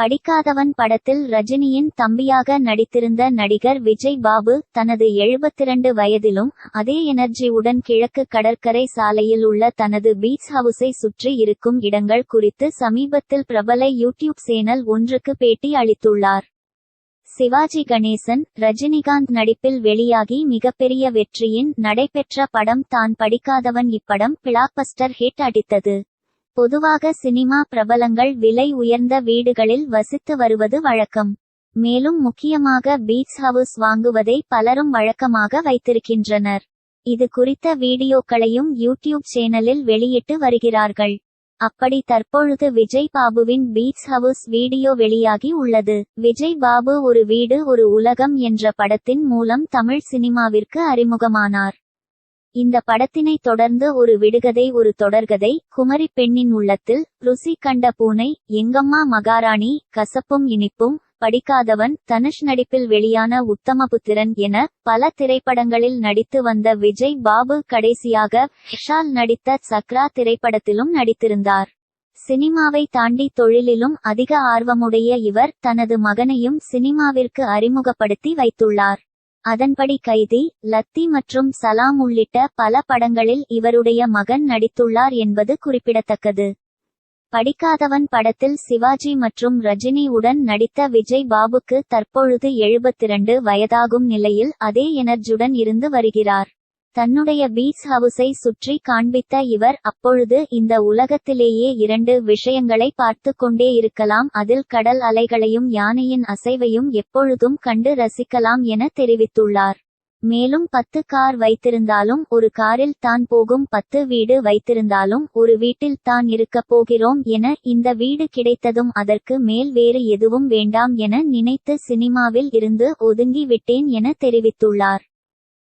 படிக்காதவன் படத்தில் ரஜினியின் தம்பியாக நடித்திருந்த நடிகர் விஜய் பாபு தனது எழுபத்திரண்டு வயதிலும் அதே எனர்ஜியுடன் கிழக்கு கடற்கரை சாலையில் உள்ள தனது பீச் ஹவுஸை சுற்றி இருக்கும் இடங்கள் குறித்து சமீபத்தில் பிரபல யூடியூப் சேனல் ஒன்றுக்கு பேட்டி அளித்துள்ளார். சிவாஜி கணேசன் ரஜினிகாந்த் நடிப்பில் வெளியாகி மிகப்பெரிய வெற்றியின் நடைபெற்ற படம் தான் படிக்காதவன் இப்படம் பிளாக்பஸ்டர் ஹிட் அடித்தது. பொதுவாக சினிமா பிரபலங்கள் விலை உயர்ந்த வீடுகளில் வசித்து வருவது வழக்கம். மேலும் முக்கியமாக பீச் ஹவுஸ் வாங்குவதை பலரும் வழக்கமாக வைத்திருக்கின்றனர். இது குறித்த வீடியோக்களையும் யூடியூப் சேனலில் வெளியிட்டு வருகிறார்கள். அப்படி தற்பொழுது விஜய் பாபுவின் பீச் ஹவுஸ் வீடியோ வெளியாகி உள்ளது. விஜய் பாபு ஒரு வீடு ஒரு உலகம் என்ற படத்தின் மூலம் தமிழ் சினிமாவிற்கு அறிமுகமானார். இந்த படத்தினை தொடர்ந்து ஒரு விடுகதை ஒரு தொடர்கதை குமரி பெண்ணின் உள்ளத்தில் ருசி கண்ட பூனை எங்கம்மா மகாராணி கசப்பும் இனிப்பும் படிக்காதவன் தனுஷ் நடிப்பில் வெளியான உத்தமபுத்திரன் என பல திரைப்படங்களில் நடித்து வந்த விஜய் பாபு கடைசியாக விஷால் நடித்த சக்ரா திரைப்படத்திலும் நடித்திருந்தார். சினிமாவை தாண்டி தொழிலிலும் அதிக ஆர்வமுடைய இவர் தனது மகனையும் சினிமாவிற்கு அறிமுகப்படுத்தி வைத்துள்ளார். அதன்படி கைதி லத்தி மற்றும் சலாம் உள்ளிட்ட பல படங்களில் இவருடைய மகன் நடித்துள்ளார் என்பது குறிப்பிடத்தக்கது. படிக்காதவன் படத்தில் சிவாஜி மற்றும் ரஜினி உடன் நடித்த விஜய் பாபுக்கு தற்பொழுது எழுபத்திரண்டு வயதாகும் நிலையில் அதே எனர்ஜுடன் இருந்து வருகிறார். தன்னுடைய பீச் ஹவுஸை சுற்றி காண்பித்த இவர் அப்பொழுது இந்த உலகத்திலேயே இரண்டு விஷயங்களை பார்த்து கொண்டே இருக்கலாம் அதில் கடல் அலைகளையும் யானையின் அசைவையும் எப்பொழுதும் கண்டு ரசிக்கலாம் என தெரிவித்துள்ளார். மேலும் பத்து கார் வைத்திருந்தாலும் ஒரு காரில் தான் போகும் பத்து வீடு வைத்திருந்தாலும் ஒரு வீட்டில் தான் இருக்கப் போகிறோம் என இந்த வீடு கிடைத்ததும் அதற்கு மேல் வேறு எதுவும் வேண்டாம் என நினைத்து சினிமாவில் இருந்து ஒதுங்கி விட்டேன் என தெரிவித்துள்ளார்.